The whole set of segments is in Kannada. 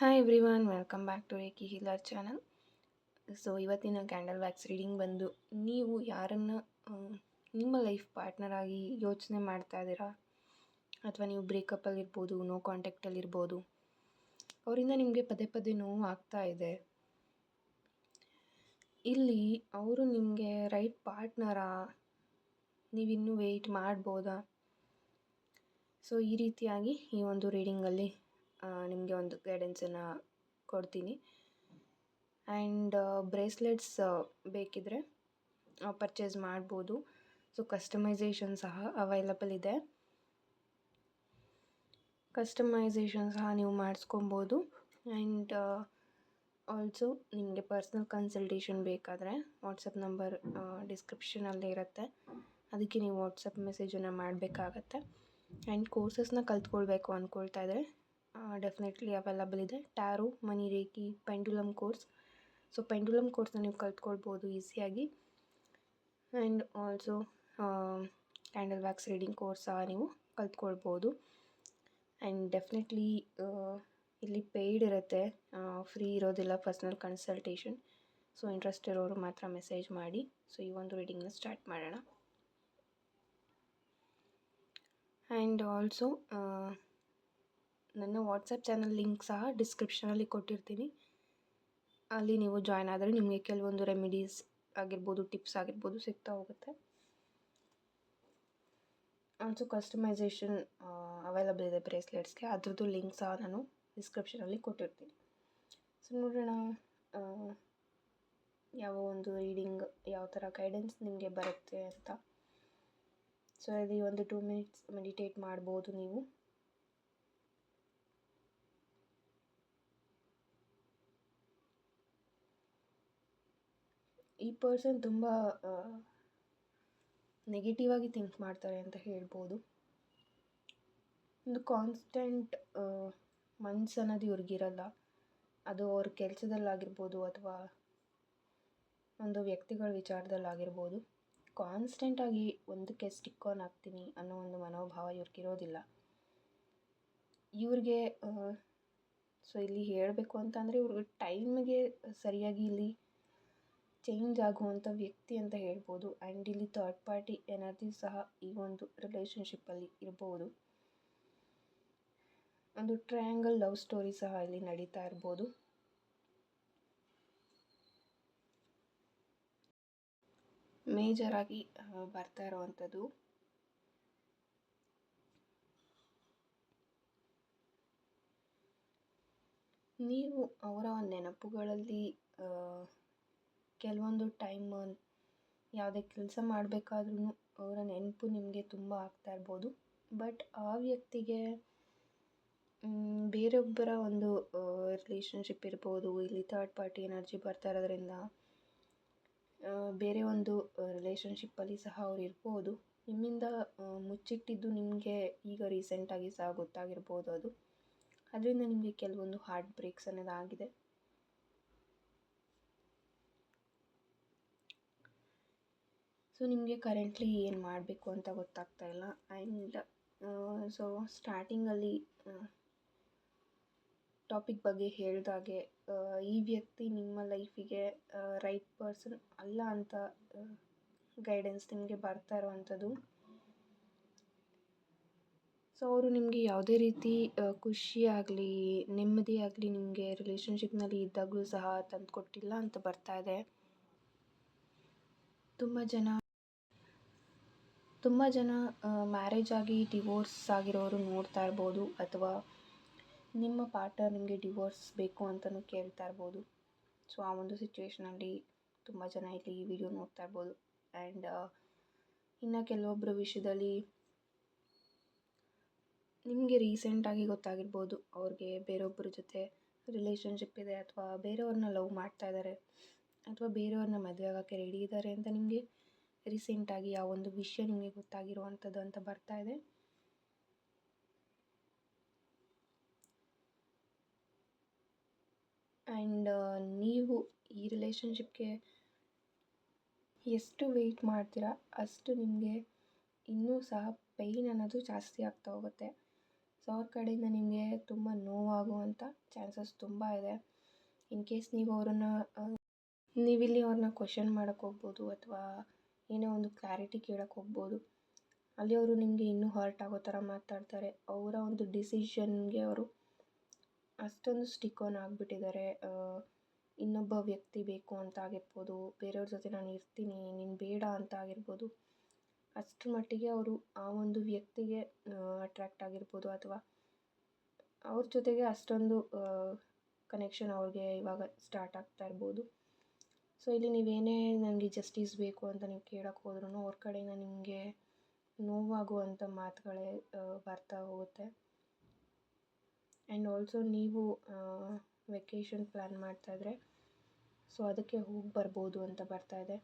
Hi everyone welcome back to reiki healer channel so ಇವತ್ತಿನ ಕ್ಯಾಂಡಲ್ ವ್ಯಾಕ್ಸ್ ರೀಡಿಂಗ್ ಬಂದು ನೀವು ಯಾರನ್ನು ನಿಮ್ಮ ಲೈಫ್ ಪಾರ್ಟ್ನರ್ ಆಗಿ ಯೋಚನೆ ಮಾಡ್ತಾ ಇದ್ದೀರಾ? ಅಥವಾ ನೀವು ಬ್ರೇಕಪ್ಪಲ್ಲಿರ್ಬೋದು ನೋ ಕಾಂಟ್ಯಾಕ್ಟಲ್ಲಿರ್ಬೋದು ಅವರಿಂದ ನಿಮಗೆ ಪದೇ ಪದೇ ನೋವು ಆಗ್ತಾ ಇದೆ. ಇಲ್ಲಿ ಅವರು ನಿಮಗೆ ರೈಟ್ ಪಾರ್ಟ್ನರಾ ನೀವಿನ್ನೂ ವೆಯ್ಟ್ ಮಾಡ್ಬೋದಾ? ಸೊ ಈ ರೀತಿಯಾಗಿ ಈ ಒಂದು ರೀಡಿಂಗಲ್ಲಿ ನಿಮಗೆ ಒಂದು ಗೈಡೆನ್ಸನ್ನು ಕೊಡ್ತೀನಿ. ಆ್ಯಂಡ್ ಬ್ರೇಸ್ಲೆಟ್ಸ್ ಬೇಕಿದ್ದರೆ ಪರ್ಚೇಸ್ ಮಾಡ್ಬೋದು. ಸೊ ಕಸ್ಟಮೈಸೇಷನ್ ಸಹ ಅವೈಲಬಲ್ ಇದೆ. ಕಸ್ಟಮೈಸೇಷನ್ ಸಹ ನೀವು ಮಾಡಿಸ್ಕೊಬೋದು. ಆ್ಯಂಡ್ ಆಲ್ಸೋ ನಿಮಗೆ ಪರ್ಸ್ನಲ್ ಕನ್ಸಲ್ಟೇಷನ್ ಬೇಕಾದರೆ ವಾಟ್ಸಪ್ ನಂಬರ್ ಡಿಸ್ಕ್ರಿಪ್ಷನಲ್ಲಿ ಇರುತ್ತೆ. ಅದಕ್ಕೆ ನೀವು ವಾಟ್ಸಪ್ ಮೆಸೇಜನ್ನು ಮಾಡಬೇಕಾಗತ್ತೆ. ಆ್ಯಂಡ್ ಕೋರ್ಸಸ್ನ ಕಲ್ತ್ಕೊಳ್ಬೇಕು ಅಂದ್ಕೊಳ್ತಾ ಇದ್ದರೆ ಡೆಫಿನೆಟ್ಲಿ ಅವೈಲಬಲ್ ಇದೆ. Tarot money reiki pendulum course so pendulum ಕೋರ್ಸ್ನ ನೀವು ಕಲ್ತ್ಕೊಳ್ಬೋದು ಈಸಿಯಾಗಿ and also candle wax reading course ಸಹ ನೀವು ಕಲ್ತ್ಕೊಳ್ಬೋದು. ಆ್ಯಂಡ್ ಡೆಫಿನೆಟ್ಲಿ ಇಲ್ಲಿ ಪೇಯ್ಡ್ ಇರುತ್ತೆ. ಫ್ರೀ ಇರೋದಿಲ್ಲ ಪರ್ಸ್ನಲ್ ಕನ್ಸಲ್ಟೇಷನ್ ಸೊ ಇಂಟ್ರೆಸ್ಟ್ ಇರೋರು ಮಾತ್ರ ಮೆಸೇಜ್ ಮಾಡಿ. ಸೊ ಈ ಒಂದು ರೀಡಿಂಗ್ನ ಸ್ಟಾರ್ಟ್ ಮಾಡೋಣ. ಆ್ಯಂಡ್ ಆಲ್ಸೋ ನನ್ನ ವಾಟ್ಸಪ್ ಚಾನಲ್ ಲಿಂಕ್ ಸಹ ಡಿಸ್ಕ್ರಿಪ್ಷನಲ್ಲಿ ಕೊಟ್ಟಿರ್ತೀನಿ. ಅಲ್ಲಿ ನೀವು ಜಾಯ್ನ್ ಆದರೆ ನಿಮಗೆ ಕೆಲವೊಂದು ರೆಮಿಡೀಸ್ ಆಗಿರ್ಬೋದು, ಟಿಪ್ಸ್ ಆಗಿರ್ಬೋದು ಸಿಗ್ತಾ ಹೋಗುತ್ತೆ. ಆಲ್ಸೋ ಕಸ್ಟಮೈಸೇಷನ್ ಅವೈಲಬಲ್ ಇದೆ ಬ್ರೇಸ್ಲೆಟ್ಸ್ಗೆ. ಅದ್ರದ್ದು ಲಿಂಕ್ ಸಹ ನಾನು ಡಿಸ್ಕ್ರಿಪ್ಷನಲ್ಲಿ ಕೊಟ್ಟಿರ್ತೀನಿ. ಸೊ ನೋಡೋಣ ಯಾವ ಒಂದು ರೀಡಿಂಗ್, ಯಾವ ಥರ ಗೈಡೆನ್ಸ್ ನಿಮಗೆ ಬರುತ್ತೆ ಅಂತ. ಸೊ ಇಲ್ಲಿ ಒಂದು ಟೂ ಮಿನಿಟ್ಸ್ ಮೆಡಿಟೇಟ್ ಮಾಡ್ಬೋದು ನೀವು. ಈ ಪರ್ಸನ್ ತುಂಬ ನೆಗೆಟಿವ್ ಆಗಿ ಥಿಂಕ್ ಮಾಡ್ತಾರೆ ಅಂತ ಹೇಳ್ಬೋದು. ಒಂದು ಕಾನ್ಸ್ಟೆಂಟ್ ಮನ್ಸು ಅನ್ನೋದು ಇವ್ರಿಗಿರಲ್ಲ. ಅದು ಅವ್ರ ಕೆಲಸದಲ್ಲಾಗಿರ್ಬೋದು ಅಥವಾ ಒಂದು ವ್ಯಕ್ತಿಗಳ ವಿಚಾರದಲ್ಲಾಗಿರ್ಬೋದು. ಕಾನ್ಸ್ಟೆಂಟಾಗಿ ಒಂದಕ್ಕೆ ಸ್ಟಿಕ್ ಆನ್ ಆಗ್ತೀನಿ ಅನ್ನೋ ಒಂದು ಮನೋಭಾವ ಇವ್ರಿಗಿರೋದಿಲ್ಲ. ಇವ್ರಿಗೆ ಸೊ ಇಲ್ಲಿ ಹೇಳಬೇಕು ಅಂತಂದರೆ ಇವ್ರಿಗೆ ಟೈಮ್ಗೆ ಸರಿಯಾಗಿ ಇಲ್ಲಿ ಚೇಂಜ್ ಆಗುವಂಥ ವ್ಯಕ್ತಿ ಅಂತ ಹೇಳ್ಬೋದು. ಆ್ಯಂಡ್ ಇಲ್ಲಿ ಥರ್ಡ್ ಪಾರ್ಟಿ ಎನರ್ಜಿ ಸಹ ಈ ಒಂದು ರಿಲೇಶನ್ಶಿಪ್ಪಲ್ಲಿ ಇರ್ಬೋದು. ಒಂದು ಟ್ರಯಾಂಗಲ್ ಲವ್ ಸ್ಟೋರಿ ಸಹ ಇಲ್ಲಿ ನಡೀತಾ ಇರ್ಬೋದು. ಮೇಜರಾಗಿ ಬರ್ತಾ ಇರುವಂಥದ್ದು. ನೀವು ಅವರ ನೆನಪುಗಳಲ್ಲಿ ಕೆಲವೊಂದು ಟೈಮ್ ಯಾವುದೇ ಕೆಲಸ ಮಾಡಬೇಕಾದ್ರೂ ಅವರ ನೆನಪು ನಿಮಗೆ ತುಂಬ ಆಗ್ತಾ ಇರ್ಬೋದು. ಬಟ್ ಆ ವ್ಯಕ್ತಿಗೆ ಬೇರೊಬ್ಬರ ಒಂದು ರಿಲೇಷನ್ಶಿಪ್ ಇರ್ಬೋದು, ಇಲ್ಲಿ ಥರ್ಡ್ ಪಾರ್ಟಿ ಎನರ್ಜಿ ಬರ್ತಾ ಇರೋದ್ರಿಂದ ಬೇರೆ ಒಂದು ರಿಲೇಷನ್ಶಿಪ್ಪಲ್ಲಿ ಸಹ ಅವ್ರು ಇರ್ಬೋದು. ನಿಮ್ಮಿಂದ ಮುಚ್ಚಿಟ್ಟಿದ್ದು ನಿಮಗೆ ಈಗ ರೀಸೆಂಟಾಗಿ ಸಹ ಗೊತ್ತಾಗಿರ್ಬೋದು ಅದು. ಅದರಿಂದ ನಿಮಗೆ ಕೆಲವೊಂದು ಹಾರ್ಟ್ ಬ್ರೇಕ್ಸ್ ಅನ್ನೋದು ಸೊ ನಿಮಗೆ ಕರೆಂಟ್ಲಿ ಏನು ಮಾಡಬೇಕು ಅಂತ ಗೊತ್ತಾಗ್ತಾ ಇಲ್ಲ. ಆ್ಯಂಡ್ ಸೊ ಸ್ಟಾರ್ಟಿಂಗಲ್ಲಿ ಟಾಪಿಕ್ ಬಗ್ಗೆ ಹೇಳಿದಾಗೆ ಈ ವ್ಯಕ್ತಿ ನಿಮ್ಮ ಲೈಫಿಗೆ ರೈಟ್ ಪರ್ಸನ್ ಅಲ್ಲ ಅಂತ ಗೈಡೆನ್ಸ್ ನಿಮಗೆ ಬರ್ತಾ ಇರುವಂಥದ್ದು. ಸೊ ಅವರು ನಿಮಗೆ ಯಾವುದೇ ರೀತಿ ಖುಷಿ ಆಗಲಿ, ನೆಮ್ಮದಿ ಆಗಲಿ ನಿಮಗೆ ರಿಲೇಷನ್ಶಿಪ್ನಲ್ಲಿ ಇದ್ದಾಗಲೂ ಸಹ ತಂದುಕೊಟ್ಟಿಲ್ಲ ಅಂತ ಬರ್ತಾ ಇದೆ. ತುಂಬ ಜನ ತುಂಬ ಜನ ಮ್ಯಾರೇಜ್ ಆಗಿ ಡಿವೋರ್ಸ್ ಆಗಿರೋರು ನೋಡ್ತಾ ಇರ್ಬೋದು ಅಥವಾ ನಿಮ್ಮ ಪಾರ್ಟ್ನರ್ ನಿಮಗೆ ಡಿವೋರ್ಸ್ ಬೇಕು ಅಂತಲೂ ಕೇಳ್ತಾ ಇರ್ಬೋದು. ಸೊ ಆ ಒಂದು ಸಿಚುವೇಶನಲ್ಲಿ ತುಂಬ ಜನ ಇಲ್ಲಿ ಈ ವಿಡಿಯೋ ನೋಡ್ತಾ ಇರ್ಬೋದು. ಆ್ಯಂಡ್ ಇನ್ನು ಕೆಲವೊಬ್ಬರ ವಿಷಯದಲ್ಲಿ ನಿಮಗೆ ರೀಸೆಂಟಾಗಿ ಗೊತ್ತಾಗಿರ್ಬೋದು. ಅವ್ರಿಗೆ ಬೇರೊಬ್ಬರ ಜೊತೆ ರಿಲೇಷನ್ಶಿಪ್ ಇದೆ ಅಥವಾ ಬೇರೆಯವ್ರನ್ನ ಲವ್ ಮಾಡ್ತಾ ಇದ್ದಾರೆ ಅಥವಾ ಬೇರೆಯವ್ರನ್ನ ಮದುವೆ ಆಗೋಕ್ಕೆ ರೆಡಿ ಇದ್ದಾರೆ ಅಂತ ನಿಮಗೆ ರೀಸೆಂಟಾಗಿ ಆ ಒಂದು ವಿಷಯ ನಿಮಗೆ ಗೊತ್ತಾಗಿರುವಂಥದ್ದು ಅಂತ ಬರ್ತಾ ಇದೆ. ಆ್ಯಂಡ್ ನೀವು ಈ ರಿಲೇಷನ್ಶಿಪ್ಗೆ ಎಷ್ಟು ವೆಯ್ಟ್ ಮಾಡ್ತೀರಾ, ಅಷ್ಟು ನಿಮಗೆ ಇನ್ನೂ ಸಹ ಪೈನ್ ಅನ್ನೋದು ಜಾಸ್ತಿ ಆಗ್ತಾ ಹೋಗುತ್ತೆ. ಸೊ ಅವ್ರ ಕಡೆಯಿಂದ ನಿಮಗೆ ತುಂಬ ನೋವಾಗುವಂಥ ಚಾನ್ಸಸ್ ತುಂಬ ಇದೆ. ಇನ್ ಕೇಸ್ ನೀವು ಅವರನ್ನ ನೀವಿಲ್ಲಿ ಅವ್ರನ್ನ ಕ್ವಶನ್ ಮಾಡೋಕ್ಕೆ ಹೋಗ್ಬೋದು ಅಥವಾ ಏನೋ ಒಂದು ಕ್ಲಾರಿಟಿ ಕೇಳಕ್ಕೆ ಹೋಗ್ಬೋದು. ಅಲ್ಲಿ ಅವರು ನಿಮಗೆ ಇನ್ನೂ ಹರ್ಟ್ ಆಗೋ ಥರ ಮಾತಾಡ್ತಾರೆ. ಅವರ ಒಂದು ಡಿಸಿಷನ್ಗೆ ಅವರು ಅಷ್ಟೊಂದು ಸ್ಟಿಕ್ ಆನ್ ಆಗಿಬಿಟ್ಟಿದ್ದಾರೆ. ಇನ್ನೊಬ್ಬ ವ್ಯಕ್ತಿ ಬೇಕು ಅಂತ ಆಗಿರ್ಬೋದು, ಬೇರೆಯವ್ರ ಜೊತೆ ನಾನು ಇರ್ತೀನಿ, ನೀನು ಬೇಡ ಅಂತ ಆಗಿರ್ಬೋದು ಅಷ್ಟರ ಮಟ್ಟಿಗೆ ಅವರು ಆ ಒಂದು ವ್ಯಕ್ತಿಗೆ ಅಟ್ರ್ಯಾಕ್ಟ್ ಆಗಿರ್ಬೋದು ಅಥವಾ ಅವ್ರ ಜೊತೆಗೆ ಅಷ್ಟೊಂದು ಕನೆಕ್ಷನ್ ಅವ್ರಿಗೆ ಇವಾಗ ಸ್ಟಾರ್ಟ್ ಆಗ್ತಾ ಇರ್ಬೋದು. ಸೊ ಇಲ್ಲಿ ನೀವೇನೇ ನನಗೆ ಜಸ್ಟೀಸ್ ಬೇಕು ಅಂತ ನೀವು ಕೇಳಕ್ಕೆ ಹೋದ್ರೂ ಅವ್ರ ಕಡೆಯಿಂದ ನಿಮಗೆ ನೋವಾಗುವಂಥ ಮಾತುಗಳೇ ಬರ್ತಾ ಹೋಗುತ್ತೆ. ಆ್ಯಂಡ್ ಆಲ್ಸೋ ನೀವು ವೆಕೇಷನ್ ಪ್ಲ್ಯಾನ್ ಮಾಡ್ತಾಯಿದ್ರೆ ಸೊ ಅದಕ್ಕೆ ಹೋಗಿ ಬರ್ಬೋದು ಅಂತ ಬರ್ತಾ ಇದೆ.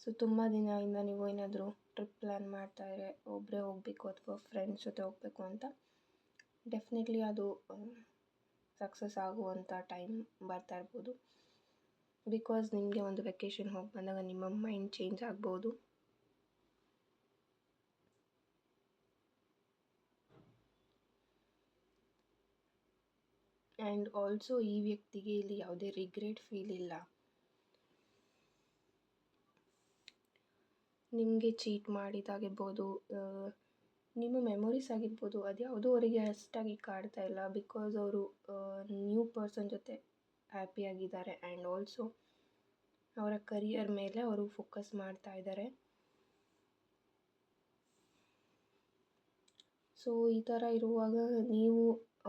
ಸೊ ತುಂಬ ದಿನದಿಂದ ನೀವು ಏನಾದರೂ ಟ್ರಿಪ್ ಪ್ಲ್ಯಾನ್ ಮಾಡ್ತಾಯಿದ್ರೆ ಒಬ್ಬರೇ ಹೋಗಬೇಕು ಅಥವಾ ಫ್ರೆಂಡ್ಸ್ ಜೊತೆ ಹೋಗಬೇಕು ಅಂತ ಡೆಫಿನೆಟ್ಲಿ ಅದು ಸಕ್ಸಸ್ ಆಗುವಂಥ ಟೈಮ್ ಬರ್ತಾ ಇರ್ಬೋದು. ಬಿಕಾಸ್ ನಿಮಗೆ ಒಂದು ವೆಕೇಷನ್ ಹೋಗಿ ಬಂದಾಗ ನಿಮ್ಮ ಮೈಂಡ್ ಚೇಂಜ್ ಆಗ್ಬೋದು. ಆ್ಯಂಡ್ ಆಲ್ಸೋ ಈ ವ್ಯಕ್ತಿಗೆ ಇಲ್ಲಿ ಯಾವುದೇ ರಿಗ್ರೆಟ್ ಫೀಲ್ ಇಲ್ಲ. ನಿಮಗೆ ಚೀಟ್ ಮಾಡಿದಾಗಿರ್ಬೋದು ನಿಮ್ಮ ಮೆಮೊರೀಸ್ ಆಗಿರ್ಬೋದು ಅದು ಯಾವುದೂ ಅವರಿಗೆ ಅಷ್ಟಾಗಿ ಕಾಡ್ತಾ ಇಲ್ಲ ಬಿಕಾಸ್ ಅವರು ನ್ಯೂ ಪರ್ಸನ್ ಜೊತೆ ಹ್ಯಾಪಿಯಾಗಿದ್ದಾರೆ ಆ್ಯಂಡ್ ಆಲ್ಸೋ ಅವರ ಕರಿಯರ್ ಮೇಲೆ ಅವರು ಫೋಕಸ್ ಮಾಡ್ತಾ ಇದ್ದಾರೆ. ಸೊ ಈ ಥರ ಇರುವಾಗ ನೀವು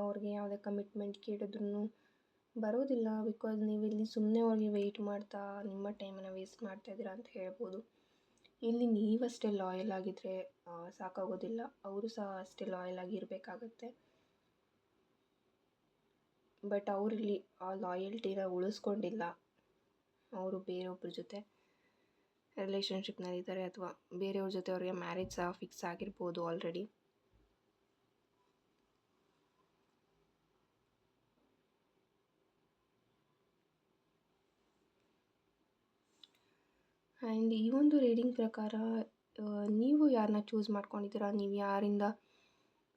ಅವ್ರಿಗೆ ಯಾವುದೇ ಕಮಿಟ್ಮೆಂಟ್ ಕೇಳಿದ್ರು ಬರೋದಿಲ್ಲ ಬಿಕಾಸ್ ನೀವು ಇಲ್ಲಿ ಸುಮ್ಮನೆ ಅವ್ರಿಗೆ ವೆಯ್ಟ್ ಮಾಡ್ತಾ, ನಿಮ್ಮ ಟೈಮನ್ನು ವೇಸ್ಟ್ ಮಾಡ್ತಾ ಇದ್ದೀರಾ ಅಂತ ಹೇಳ್ಬೋದು. ಇಲ್ಲಿ ನೀವಷ್ಟೇ ಲಾಯಲ್ ಆಗಿದ್ದರೆ ಸಾಕಾಗೋದಿಲ್ಲ. ಅವರು ಸಹ ಅಷ್ಟೇ ಲಾಯಲ್ ಆಗಿರಬೇಕಾಗತ್ತೆ. ಬಟ್ ಅವರಿಲ್ಲಿ ಆ ಲಾಯಲ್ಟಿನ ಉಳಿಸ್ಕೊಂಡಿಲ್ಲ. ಅವರು ಬೇರೊಬ್ಬರ ಜೊತೆ ರಿಲೇಷನ್ಶಿಪ್ನಲ್ಲಿದ್ದಾರೆ ಅಥವಾ ಬೇರೆಯವ್ರ ಜೊತೆ ಅವರಿಗೆ ಮ್ಯಾರೇಜ್ ಸಹ ಫಿಕ್ಸ್ ಆಗಿರ್ಬೋದು ಆಲ್ರೆಡಿ ಆ್ಯಂಡ್ ಈ ಒಂದು ರೀಡಿಂಗ್ ಪ್ರಕಾರ ನೀವು ಯಾರನ್ನ ಚೂಸ್ ಮಾಡ್ಕೊಂಡಿದ್ದೀರಾ? ನೀವು ಯಾರಿಂದ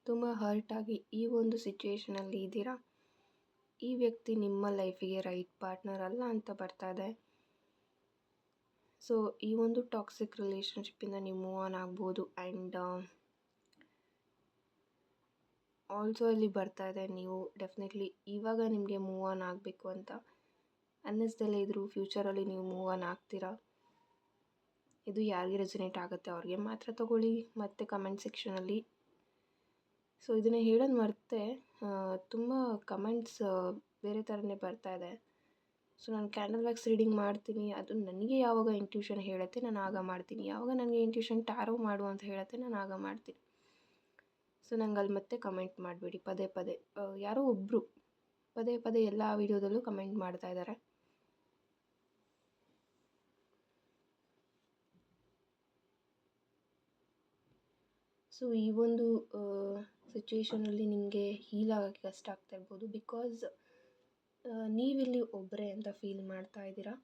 ತುಂಬ ಹರ್ಟಾಗಿ ಈ ಒಂದು ಸಿಚುವೇಷನಲ್ಲಿ ಇದ್ದೀರಾ? ಈ ವ್ಯಕ್ತಿ ನಿಮ್ಮ ಲೈಫಿಗೆ ರೈಟ್ ಪಾರ್ಟ್ನರ್ ಅಲ್ಲ ಅಂತ ಬರ್ತಾ ಇದೆ. ಸೊ ಈ ಒಂದು ಟಾಕ್ಸಿಕ್ ರಿಲೇಷನ್ಶಿಪ್ಪಿಂದ ನೀವು ಮೂವ್ ಆನ್ ಆಗ್ಬೋದು ಆ್ಯಂಡ್ ಆಲ್ಸೋ ಇಲ್ಲಿ ಬರ್ತಾ ಇದೆ ನೀವು ಡೆಫಿನೆಟ್ಲಿ ಇವಾಗ ನಿಮಗೆ ಮೂವ್ ಆನ್ ಆಗಬೇಕು ಅಂತ. ಅನ್ನಿಸ್ದಲ್ಲೇ ಇದ್ದರೂ ಫ್ಯೂಚರಲ್ಲಿ ನೀವು ಮೂವ್ ಆನ್ ಆಗ್ತೀರಾ? ಇದು ಯಾರಿಗೆ ರೆಸನೇಟ್ ಆಗುತ್ತೆ ಅವ್ರಿಗೆ ಮಾತ್ರ ತೊಗೊಳ್ಳಿ, ಮತ್ತು ಕಮೆಂಟ್ ಸೆಕ್ಷನಲ್ಲಿ ಸೊ ಇದನ್ನು ಹೇಳೋದು ಮರ್ತೆ ತುಂಬ ಕಮೆಂಟ್ಸ್ ಬೇರೆ ಥರನೇ ಇದೆ. ಸೊ ನಾನು ಕ್ಯಾಂಡಲ್ ವ್ಯಾಕ್ಸ್ ರೀಡಿಂಗ್ ಮಾಡ್ತೀನಿ, ಅದು ನನಗೆ ಯಾವಾಗ ಇಂಟ್ಯೂಷನ್ ಹೇಳುತ್ತೆ ನಾನು ಆಗ ಮಾಡ್ತೀನಿ. ಯಾವಾಗ ನನಗೆ ಇಂಟ್ಯೂಷನ್ ಟ್ಯಾರೋ ಮಾಡು ಅಂತ ಹೇಳುತ್ತೆ ನಾನು ಆಗ ಮಾಡ್ತೀನಿ. ಸೊ ನಂಗೆ ಅಲ್ಲಿ ಮತ್ತೆ ಕಮೆಂಟ್ ಮಾಡಬೇಡಿ, ಪದೇ ಪದೇ. ಯಾರೋ ಒಬ್ಬರು ಪದೇ ಪದೇ ಎಲ್ಲ ವೀಡಿಯೋದಲ್ಲೂ ಕಮೆಂಟ್ ಮಾಡ್ತಾ ಇದ್ದಾರೆ ಸೊ ಈ ಒಂದು ಸಿಚುವೇಶನಲ್ಲಿ ನಿಮಗೆ ಹೀಲ್ ಆಗೋಕ್ಕೆ ಕಷ್ಟ ಆಗ್ತಾ ಇರ್ಬೋದು. ಬಿಕಾಸ್ ನೀವಿಲ್ಲಿ ಒಬ್ಬರೇ ಅಂತ ಫೀಲ್ ಮಾಡ್ತಾ ಇದ್ದೀರಾ?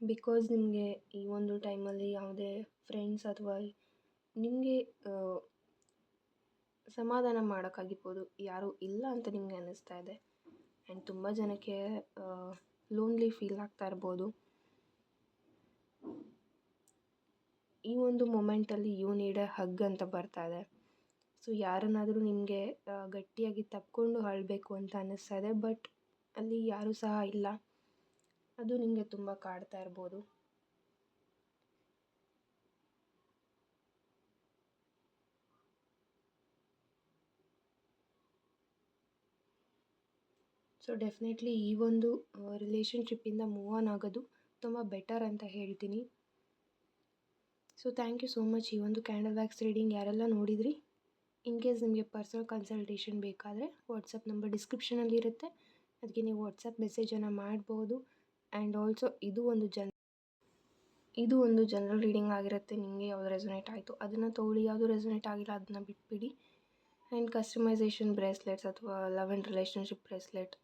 ಬಿಕಾಸ್ ನಿಮಗೆ ಈ ಒಂದು ಟೈಮಲ್ಲಿ ಯಾವುದೇ ಫ್ರೆಂಡ್ಸ್ ಅಥವಾ ನಿಮಗೆ ಸಮಾಧಾನ ಮಾಡೋಕ್ಕಾಗಿರ್ಬೋದು. ಯಾರೂ ಇಲ್ಲ ಅಂತ ನಿಮಗೆ ಅನ್ನಿಸ್ತಾ ಇದೆ. ಆ್ಯಂಡ್ ತುಂಬ ಜನಕ್ಕೆ ಲೋನ್ಲಿ ಫೀಲ್ ಆಗ್ತಾ ಇರ್ಬೋದು. ಈ ಒಂದು ಮೊಮೆಂಟಲ್ಲಿ ಯು ನೀಡ್ ಎ ಹಗ್ ಅಂತ ಬರ್ತಾ ಇದೆ. ಸೊ ಯಾರನ್ನಾದರೂ ನಿಮಗೆ ಗಟ್ಟಿಯಾಗಿ ತಪ್ಪಿಕೊಂಡು ಅಳ್ಬೇಕು ಅಂತ ಅನ್ನಿಸ್ತಾ ಇದೆ ಬಟ್ ಅಲ್ಲಿ ಯಾರೂ ಸಹ ಇಲ್ಲ. ಅದು ನಿಮಗೆ ತುಂಬ ಕಾಡ್ತಾ ಇರ್ಬೋದು. ಸೊ ಡೆಫಿನೆಟ್ಲಿ ಈ ಒಂದು ರಿಲೇಷನ್ಶಿಪ್ಪಿಂದ ಮೂವ್ ಆನ್ ಆಗೋದು ತುಂಬ ಬೆಟರ್ ಅಂತ ಹೇಳ್ತೀನಿ. So thank you so much ಈ ಒಂದು ಕ್ಯಾಂಡಲ್ ವ್ಯಾಕ್ಸ್ ರೀಡಿಂಗ್ ಯಾರೆಲ್ಲ ನೋಡಿದ್ರಿ? ಇನ್ ಕೇಸ್ ನಿಮಗೆ ಪರ್ಸನಲ್ ಕನ್ಸಲ್ಟೇಷನ್ ಬೇಕಾದರೆ ವಾಟ್ಸಪ್ ನಂಬರ್ ಡಿಸ್ಕ್ರಿಪ್ಷನಲ್ಲಿ ಇರುತ್ತೆ. ಅದಕ್ಕೆ ನೀವು ವಾಟ್ಸಪ್ ಮೆಸೇಜನ್ನು ಮಾಡ್ಬೋದು. ಆ್ಯಂಡ್ ಆಲ್ಸೋ ಇದು ಒಂದು ಜನ ಇದು ಒಂದು ಜನರಲ್ ರೀಡಿಂಗ್ ಆಗಿರುತ್ತೆ. ನಿಮಗೆ ಯಾವುದು ರೆಸೊನೇಟ್ ಆಯಿತು. ಅದನ್ನು ತೊಗೊಳ್ಳಿ. ಯಾವುದು ರೆಸೊನೇಟ್ ಆಗಿಲ್ಲ, ಅದನ್ನು ಬಿಟ್ಬಿಡಿ. ಆ್ಯಂಡ್ ಕಸ್ಟಮೈಸೇಷನ್ ಬ್ರೇಸ್ಲೆಟ್ಸ್ ಅಥವಾ love and relationship bracelet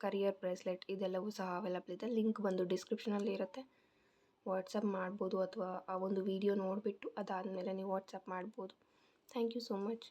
career bracelet ಇದೆಲ್ಲವೂ ಸಹ ಅವೈಲಬಲ್ ಇದೆ. ಲಿಂಕ್ ಬಂದು ಡಿಸ್ಕ್ರಿಪ್ಷನಲ್ಲಿ ಇರುತ್ತೆ. ವಾಟ್ಸಪ್ ಮಾಡ್ಬೋದು ಅಥವಾ ಆ ಒಂದು ವಿಡಿಯೋ ನೋಡಿಬಿಟ್ಟು ಅದಾದಮೇಲೆ ನೀವು ವಾಟ್ಸಪ್ ಮಾಡ್ಬೋದು. Thank you so much.